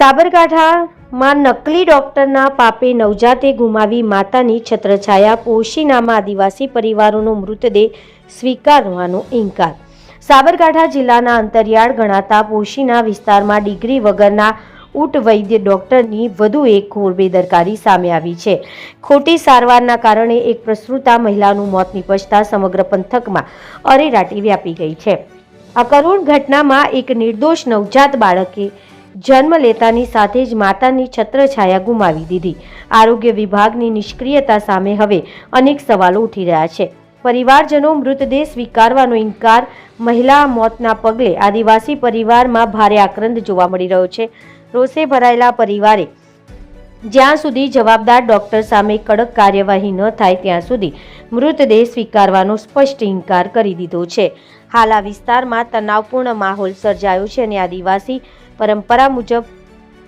સાબરકાંઠામાં નકલી ડોક્ટરના પાપે નવજાતે ગુમાવી માતાની છત્રછાયા પોશીનામાં આદિવાસી પરિવારોનો મૃતદેહ સ્વીકારવાનો ઇનકાર. સાબરકાંઠા જિલ્લાના અંતરિયાળ ગણાતા પોશીના વિસ્તારમાં ડિગ્રી વગરના ઉટ વૈદ્ય ડોક્ટરની વધુ એક ઘોર બેદરકારી સામે આવી છે. ખોટી સારવારના કારણે એક પ્રસૃતા મહિલાનું મોત નિપજતા સમગ્ર પંથકમાં અરેરાટી વ્યાપી ગઈ છે. આ કરુણ ઘટનામાં એક નિર્દોષ નવજાત બાળકે જન્મ લેતાની સાથે જ માતાની છત્રછાયા ગુમાવી દીધી. આરોગ્ય વિભાગની નિષ્ક્રિયતા સામે હવે અનેક સવાલો ઉઠી રહ્યા છે. પરિવારજનો મૃતદેહ સ્વીકારવાનો ઇનકાર, મહિલા મોતના પગલે આદિવાસી પરિવારમાં ભારે આક્રંદ જોવા મળી રહ્યો છે. રોષે ભરાયેલા પરિવારે જ્યાં સુધી જવાબદાર ડોક્ટર સામે કડક કાર્યવાહી ન થાય ત્યાં સુધી મૃતદેહ સ્વીકારવાનો સ્પષ્ટ ઇનકાર કરી દીધો છે. હાલ આ વિસ્તારમાં તણાવપૂર્ણ માહોલ સર્જાયો છે અને આદિવાસી પરંપરા મુજબ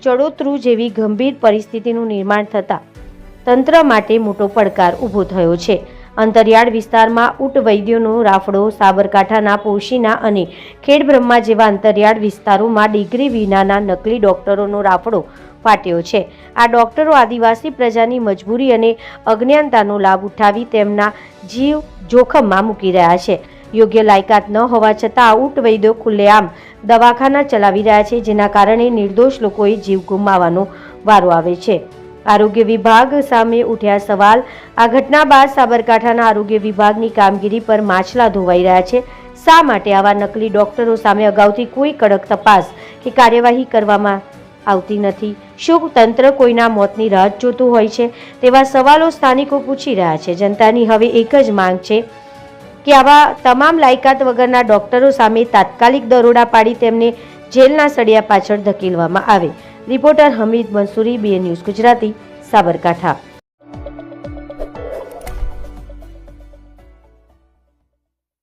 ચડોતરું જેવી ગંભીર પરિસ્થિતિનું નિર્માણ થતાં તંત્ર માટે મોટો પડકાર ઊભો થયો છે. અંતરિયાળ વિસ્તારમાં ઊંટ વૈદ્યોનો રાફડો, સાબરકાંઠાના પોશીના અને ખેડબ્રહ્મા જેવા અંતરિયાળ વિસ્તારોમાં ડિગ્રી વિનાના નકલી ડોક્ટરોનો રાફડો ફાટ્યો છે. આ ડોક્ટરો આદિવાસી પ્રજાની મજબૂરી અને અજ્ઞાનતાનો લાભ ઉઠાવી તેમના જીવ જોખમમાં મૂકી રહ્યા છે. યોગ્ય લાયકાત ન હોવા છતાં ઊંટ વૈદ્યો ખુલ્લેઆમ દવાખાના ચલાવી રહ્યા છે, જેના કારણે નિર્દોષ લોકોએ જીવ ગુમાવવાનો વારો આવે છે. આરોગ્ય વિભાગ સામે ઉઠ્યા સવાલ. આ ઘટના બાદ સાબરકાંઠાના આરોગ્ય વિભાગની કામગીરી પર માછલા ધોવાઈ રહ્યા છે. શા માટે આવા નકલી ડોક્ટરો સામે અગાઉથી કોઈ કડક તપાસ કે કાર્યવાહી કરવામાં આવતી નથી? શું તંત્ર કોઈના મોતની રાહ જોતું હોય છે? તેવા સવાલો સ્થાનિકો પૂછી રહ્યા છે. જનતાની હવે એક જ માંગ છે કે આવા તમામ લાયકાત વગરના ડોક્ટરો સામે તાત્કાલિક દરોડા પાડી તેમને જેલના સળિયા પાછળ ધકેલવામાં આવે. Reporter Hamid Mansuri BA news Gujarati, Sabarkantha.